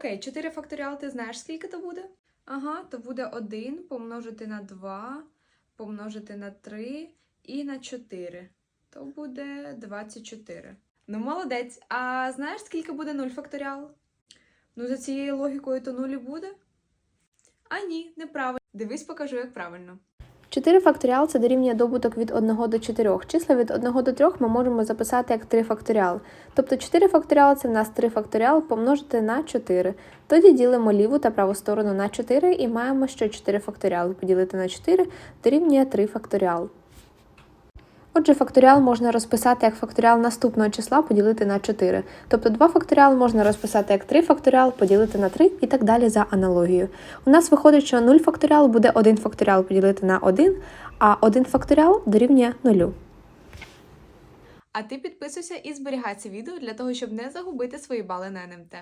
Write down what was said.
Окей, 4 факторіал ти знаєш, скільки то буде? Ага, то буде 1 помножити на 2, помножити на 3 і на 4. То буде 24. Ну, молодець. А знаєш, скільки буде 0 факторіал? Ну, за цією логікою, то 0 і буде? А ні, неправильно. Дивись, покажу, як правильно. 4 факторіал це дорівнює добуток від 1 до 4. Числа від 1 до 3 ми можемо записати як 3 факторіал. Тобто 4 факторіал це в нас 3 факторіал помножити на 4. Тоді ділимо ліву та праву сторону на 4 і маємо, що 4 факторіал поділити на 4 дорівнює 3 факторіал. Отже, факторіал можна розписати як факторіал наступного числа поділити на 4. Тобто 2 факторіал можна розписати як 3 факторіал поділити на 3 і так далі за аналогією. У нас виходить, що 0 факторіал буде 1 факторіал поділити на 1, а 1 факторіал дорівнює 0. А ти підписуйся і зберігай це відео для того, щоб не загубити свої бали на НМТ.